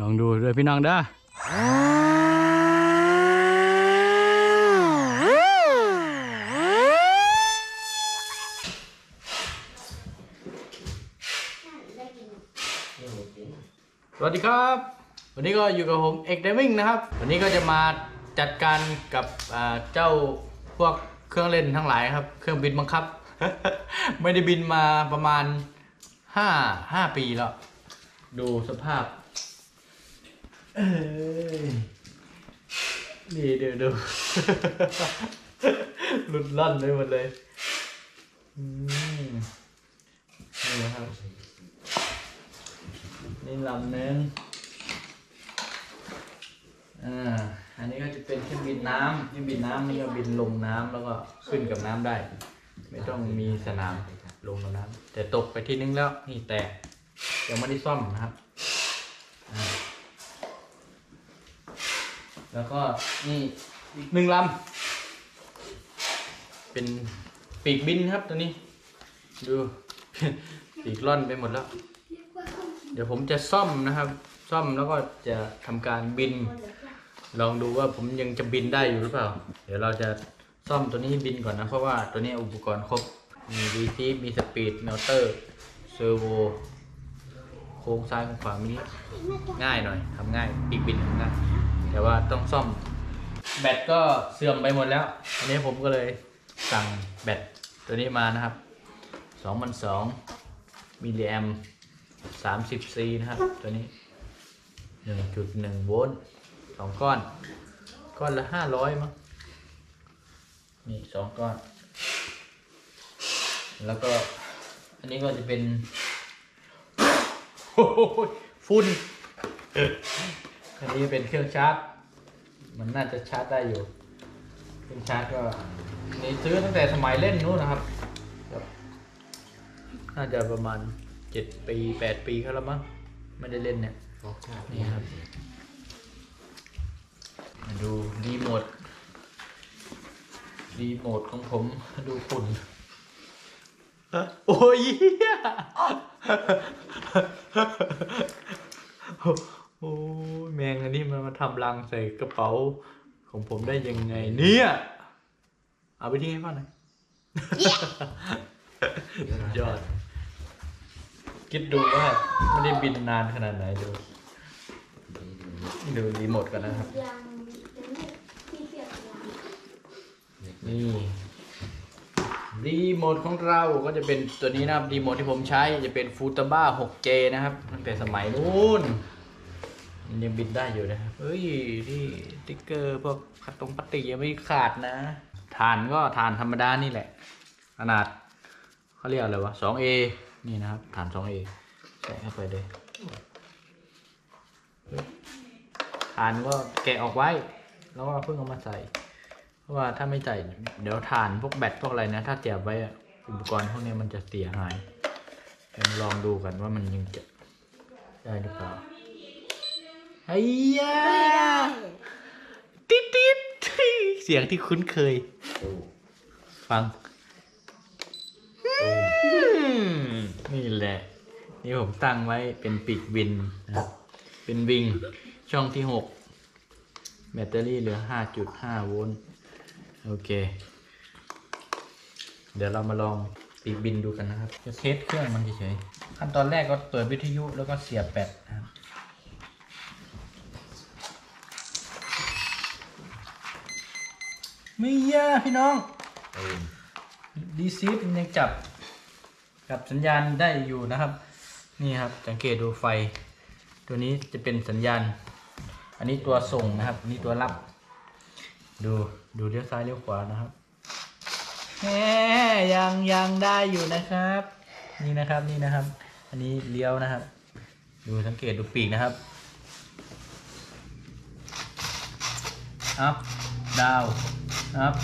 ลองดูด้วยพี่น้องเด้อสวัสดีครับ วันนี้ก็อยู่กับผมเอกเดมิงนะครับ วันนี้ก็จะมาจัดการกับเจ้าพวกเครื่องเล่นทั้งหลายครับ เครื่องบินบังคับ ไม่ได้บินมาประมาณห้าห้าปีแล้ว ดูสภาพ เอ้ยนี่เดี๋ยวดู หลุดลั่นไปหมดเลยอืมนี่นะครับ นี่ลำหนึงอ่า อันนี้ก็จะเป็นเครื่องบินน้ำเครื่องบินน้ำนี่ก็บินลงน้ำแล้วก็ขึ้นกับน้ำได้ ไม่ต้องมีสนามลงกับน้ำแต่ตกไปทีนึงแล้วนี่แตกยังไม่ได้ซ่อมนะครับอ่า แล้วก็นี่อีกหนึ่งลำ เป็นปีกบินครับตัวนี้ ดู ปีกล่อนไปหมดแล้ว เดี๋ยวผมจะซ่อมนะครับ ซ่อมแล้วก็จะทำการบิน ลองดูว่าผมยังจะบินได้อยู่หรือเปล่า เดี๋ยวเราจะซ่อมตัวนี้ให้บินก่อนนะ เพราะว่าตัวนี้อุปกรณ์ครบ มีรีซีมีสปีดมอเตอร์เซอร์โวโค้งซ้ายโค้งขวามินิง่ายหน่อยทำง่ายปีกบินทำง่าย แต่ว่าต้องซ่อม แบตก็เสื่อมไปหมดแล้ว อันนี้ผมก็เลยสั่งแบตตัวนี้มานะครับ2002มิลลิแอม30ซีนะครับ ตัวนี้ 1.1 โวลต์สองก้อน ก้อนละ 500 มั้งนี่สองก้อน แล้วก็ อันนี้ก็จะเป็น โอ้โหฝุ่น อันนี้เป็นเครื่องชาร์จ มันน่าจะชาร์จได้อยู่ เครื่องชาร์จก็นี่ซื้อตั้งแต่สมัยเล่นนู้นนะครับ น่าจะประมาณเจ็ดปีแปดปีเขาแล้วมั้ง ไม่ได้เล่นเนี่ยนี่ครับมาดูรีโมทรีโมทของผมดูฝุ่นโอ้ยเหี้ยโอ้ยอันนี้ มันมาทำรังใส่กระเป๋าของผมได้ยังไงเนี่ย เอาไปที่ให้พ่อหน่อยยอด คิดดูว่าไม่ได้บินนานขนาดไหนดู ดูรีโมทกันนะครับ ยังยังไม่ที่เสียบยังนี่รีโมทของเราก็จะเป็นตัวนี้นะครับรีโมทที่ผมใช้จะเป็นฟูตาบ้า 6J นะครับตั้งแต่สมัยนู้น มันยังบินได้อยู่นะครับ เฮ้ยที่สติ๊กเกอร์พวกขัดตรงปฏิยังไม่ขาดนะฐานก็ฐานธรรมดานี่แหละ ขนาดเขาเรียกอะไรวะ 2A นี่นะครับฐาน 2A ใส่เข้าไปเลยฐานก็แกะออกไว้ แล้วก็เพิ่งเอามาใส่ เพราะว่าถ้าไม่ใส่เดี๋ยวถ่านพวกแบตพวกอะไรนะ ถ้าเสียบไว้อะอุปกรณ์พวกนี้มันจะเสียหายเดี๋ยวมาลองดูกันว่ามันยังจะได้หรือเปล่า ไอ้ยติ๊ดติ๊ดเสียงที่คุ้นเคย ฟัง นี่แหละ นี่ผมตั้งไว้เป็นปีกบินนะเป็นวิง ช่องที่หกแบตเตอรี่เหลือ 5.5 โวลต์ โอเค เดี๋ยวเรามาลองปีกบินดูกันนะครับ จะเทสเครื่องมันเฉยๆขั้นตอนแรกก็เปิดวิทยุแล้วก็เสียบแบตนะครับ ไม่ยากพี่น้องดีซีฟมันยังจับจับสัญญาณได้อยู่นะครับ นี่ครับสังเกตดูไฟ ตัวนี้จะเป็นสัญญาณ อันนี้ตัวส่งนะครับอันนี้ตัวรับ ดูดูเลี้ยวซ้ายเลี้ยวขวานะครับแหมยังยังได้อยู่นะครับ นี่นะครับนี่นะครับ อันนี้เลี้ยวนะครับ ดูสังเกตดูปีกนะครับอัพดาว อัพ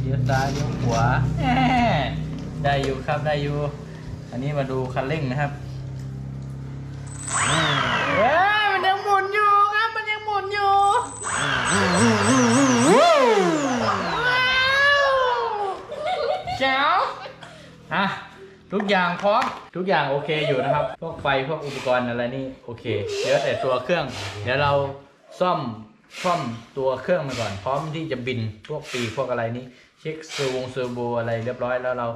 เลี้ยวซ้ายเลี้ยวขวาแหมได้อยู่ครับได้อยู่ อันนี้มาดูคันเร่งนะครับเอ้ยมันยังหมุนอยู่ครับ มันยังหมุนอยู่ว้าวแจ๋วอะทุกอย่างพร้อมทุกอย่างโอเคอยู่นะครับ พวกไฟพวกอุปกรณ์อะไรนี่โอเคเหลือแต่ตัวเครื่อง เดี๋ยวเราซ่อม ซ่อมตัวเครื่องมาก่อน พร้อมที่จะบินพวกปีกพวกอะไรนี่เช็คเซอร์วงเซอร์โบอะไรเรียบร้อยแล้วเรา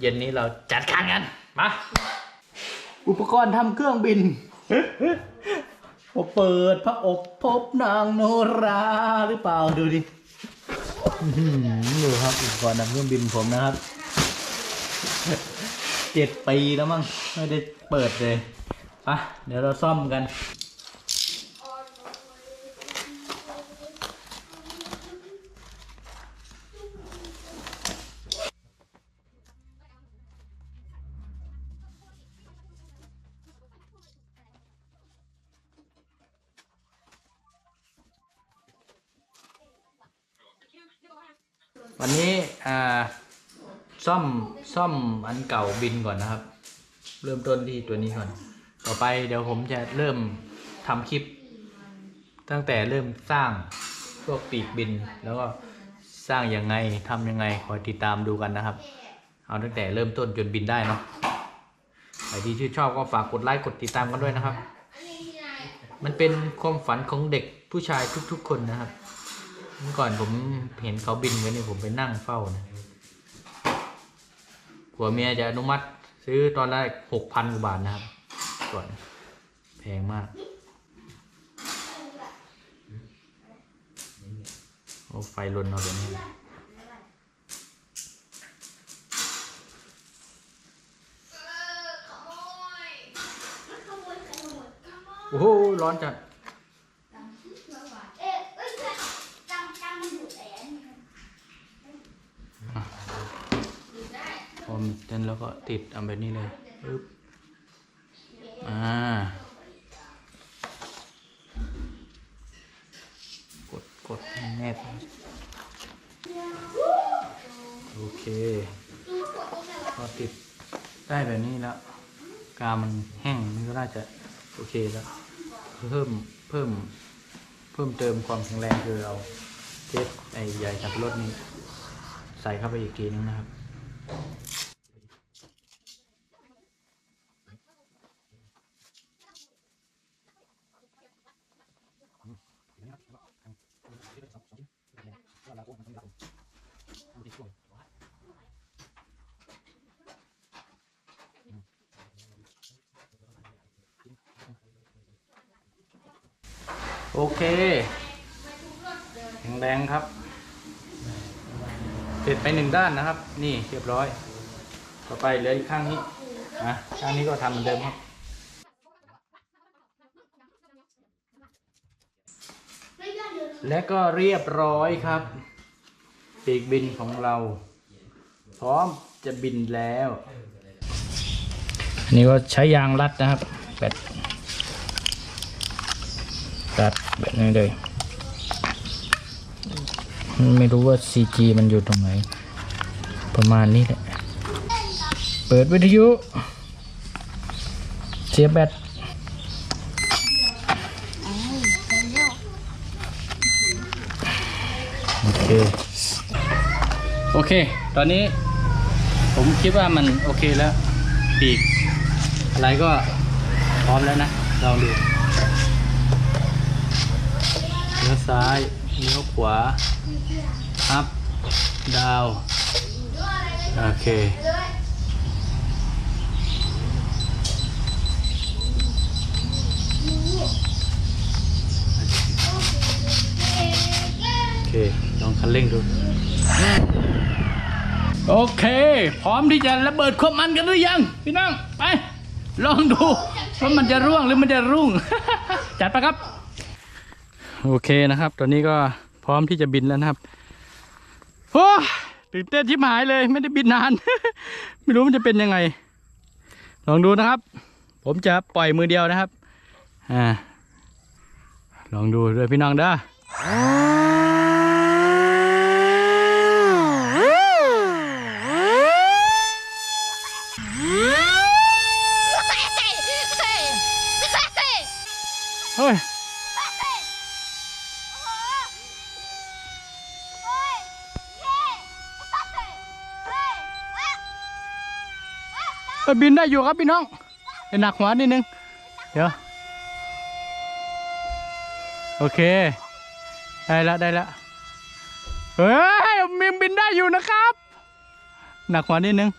เย็นนี้เราจัดการกันมาอุปกรณ์ทำเครื่องบินพอเปิดพระอบพบนางโนราหรือเปล่าดูดิอื้อหือดูครับอุปกรณ์ทำเครื่องบินผมนะครับเจ็ดปีแล้วมั้งไม่ได้เปิดเลยไปะเดี๋ยวเราซ่อมกัน วันนี้อ่าซ่อมซ่อมอันเก่าบินก่อนนะครับ เริ่มต้นที่ตัวนี้ก่อน ต่อไปเดี๋ยวผมจะเริ่มทำคลิป ตั้งแต่เริ่มสร้างพวกปีกบิน แล้วก็สร้างยังไงทำยังไงคอยติดตามดูกันนะครับ เอาตั้งแต่เริ่มต้นจนบินได้เนาะใครที่ชื่นชอบก็ฝากกดไลค์กดติดตามกันด้วยนะครับ มันเป็นความฝันของเด็กผู้ชายทุกๆคนนะครับ เมื่อก่อนผมเห็นเขาบินไว้เนี่ยผมไปนั่งเฝ้านะผัวเมียจะอนุมัติ ซื้อตอนแรกหกพันกว่าบาทนะครับ ก่อนแพงมาก โอ้ไฟลนเอาเดี๋ยวนี้โอ้โหร้อนจัด เอ๊ะเอ้ยจำจำมันอยู่แต่อันนี้ พอมีเต้นแล้วก็ติดเอาแบบนี้เลยปึ๊บอ่ากดกดแนบโอเคพอติดได้แบบนี้แล้ว กามันแห้งมันก็น่าจะโอเคแล้ว เพิ่มเพิ่มเพิ่มเติมความแข็งแรงคือเอาเทปไอ้ใยสับปะรถนี้ใส่เข้าไปอีกทีนึงนะครับ โอเค แข็งแรงครับ เสร็จไปหนึ่งด้านนะครับ นี่เรียบร้อย ต่อไปเหลืออีกข้างนี้นะข้างนี้ก็ทำเหมือนเดิมครับ และก็เรียบร้อยครับปีกบินของเรา พร้อมจะบินแล้วอันนี้ก็ใช้ยางรัดนะครับแบ ตัดแบบนี้เลย ไม่รู้ว่า CG มันอยู่ตรงไหน ประมาณนี้แหละ เปิดวิทยุ เสียบแบตโอเค โอเค ตอนนี้ผมคิดว่ามันโอเคแล้ว ปีก อะไรก็พร้อมแล้วนะลองดู เลี้ยวซ้ายเลี้ยวขวา อัพ ดาว โอเค โอเค ลองคันเร่งดู โอเค พร้อมที่จะระเบิดความมันกันหรือยัง พี่น้อง ไป ลองดู ว่ามันจะร่วงหรือมันจะรุ่ง จัดไปครับ โอเคนะครับ ตอนนี้ก็พร้อมที่จะบินแล้วนะครับโอ้ตื่นเต้นที่หายเลย ไม่ได้บินนาน ไม่รู้มันจะเป็นยังไง ลองดูนะครับ ผมจะปล่อยมือเดียวนะครับอ่าลองดูด้วยพี่น้องเด้อ เอบินได้อยู่ครับพี่น้องเป็นหนักหัวนิดนึง เดี๋ยว โอเค ได้ละได้ละเฮ้ยมิมบินได้อยู่นะครับ หนักหัวนิดนึง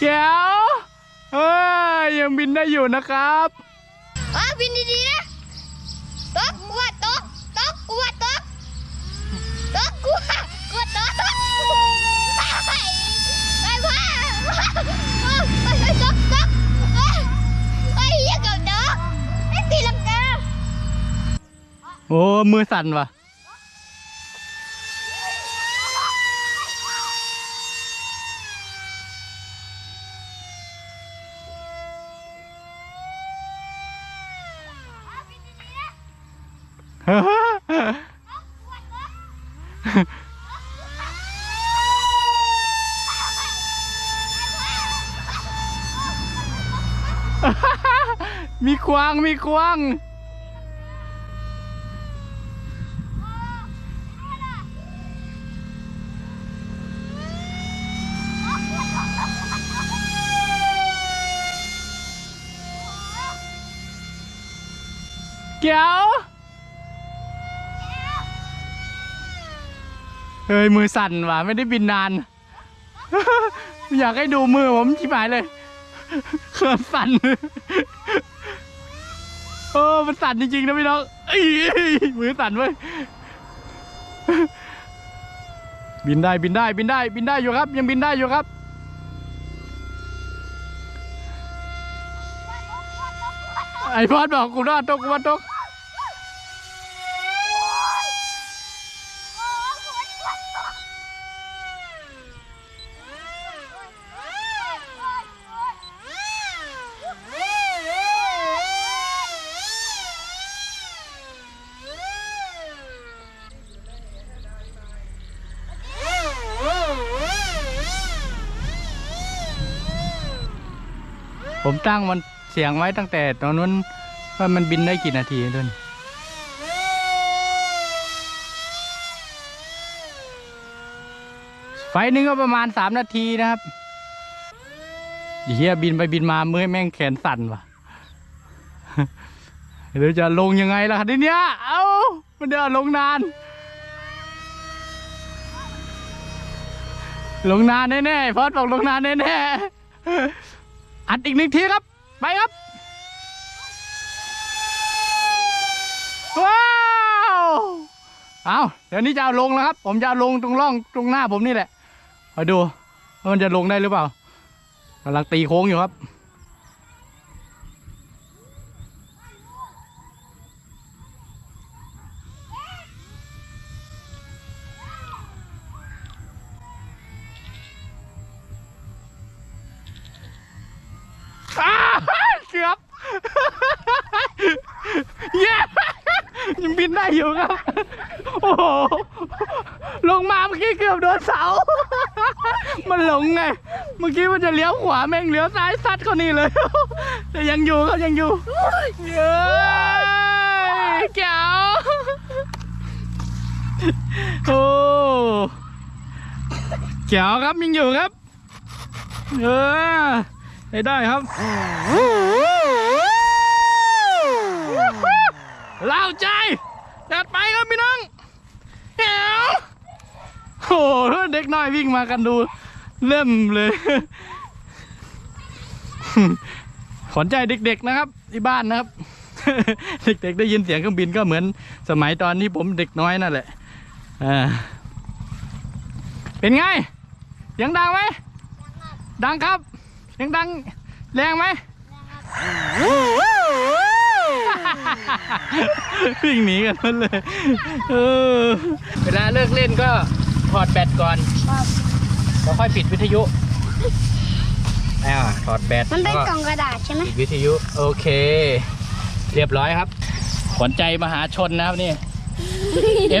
แก้วเฮ้ ยังบินได้อยู่นะครับอ๋อบินดีๆนะตกกลัวตกตกกลัวตกตกกลัวกลัวตกไปไปไปพ่อไปไปตกตกไปยังกับตกไอ้ตีลังกาโอ้มือสั่นว่ะ มีควางมีควางเกียวเฮ้ยมือสั่นว่ะไม่ได้บินนาน อยากให้ดูมือผมชิบหายเลย เครื่องสั่นโอ้มันสั่นจริงๆนะพี่น้องเอ้ยมือสั่นเว้ยบินได้บินได้บินได้บินได้อยู่ครับ ยังบินได้อยู่ครับไอพอดบอกกูรอดตกกูว่าตก ผมตั้งมันเสียงไว้ตั้งแต่ตอนนั้นว่ามันบินได้กี่นาทีด้วยไฟหนึงก็ประมาณสามนาทีนะครับเฮียบินไปบินมาเมื่อแม่งแขนสั่นว่ะหรือจะลงยังไงล่ะทีเนี้ยเอ้ามันเดี๋ยวลงนาน ลงนานแน่ๆพอดบอกลงนานแน่ๆ อัดอีกหนึ่งทีครับ ไปครับ ว้าว เอาเดี๋ยวนี้จะเอาลงแล้วครับ ผมจะลงตรงร่องตรงหน้าผมนี่แหละมาดูว่ามันจะลงได้หรือเปล่ากำลังตีโค้งอยู่ครับ เย้ยังบินได้อยู่ครับ โอ้โห ลงมาเมื่อกี้เกือบโดนเสา มันหลงไง เมื่อกี้มันจะเลี้ยวขวาแม่งเลี้ยวซ้ายซัดเขานี่เลย แต่ยังอยู่ครับยังอยู่เย้แก้วโอ้แก้วครับยังอยู่ครับ เออได้ครับ เล่าใจจัดไปครับพี่น้องแหวโอ้โหเด็กน้อยวิ่งมากันดูเริ่มเลยขวัญใจเด็กๆนะครับ ที่บ้านนะครับ เด็กๆได้ยินเสียงเครื่องบินก็เหมือนสมัยตอนที่ผมเด็กน้อยนั่นแหละอ่าเป็นไงเสียงดังไหมดังครับเสียงดังแรงไหม วิ่งหนีกันนั่นเลยเออเวลาเลิกเล่นก็ถอดแบตก่อนแล้วค่อยปิดวิทยุอ่าถอดแบตมันเป็นแล้วกล่องกระดาษใช่ไหมปิดวิทยุโอเค เรียบร้อยครับ ขวัญใจมหาชนนะครับนี่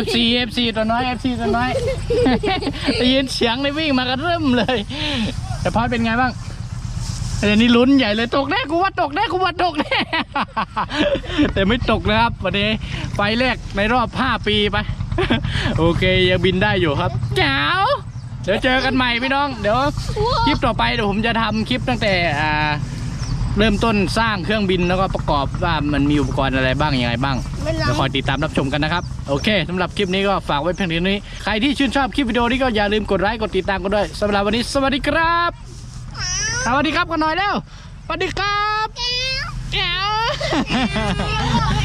FC FC ตัวน้อย FC ตัวน้อยได้ยินเสียงในวิ่งมากันเริ่มเลย แต่พอดเป็นไงบ้าง เเดี๋ยวนี้ลุ้นใหญ่เลยตกแน่กูว่าตกแน่กูว่าตกแน่แต่ไม่ตกนะครับวันนี้ไฟแรกในรอบ5ปีไปโอเคยังบินได้อยู่ครับแจ๋วเดี๋ยวเจอกันใหม่พี่น้อง เดี๋ยวคลิปต่อไปเดี๋ยวผมจะทำคลิปตั้งแต่อ่าเริ่มต้นสร้างเครื่องบินแล้วก็ประกอบว่ามันมีอุปกรณ์อะไรบ้างยังไงบ้างมันเดี๋ยวคอยติดตามรับชมกันนะครับ โอเคสำหรับคลิปนี้ก็ฝากไว้เพียงเท่านี้ ใครที่ชื่นชอบคลิปวิดีโอนี้ก็อย่าลืมกดไลค์กดติดตามกันด้วยสำหรับวันนี้สวัสดีครับ สวัสดีครับกันหน่อยแล้วสวัสดีครับแจ๋ว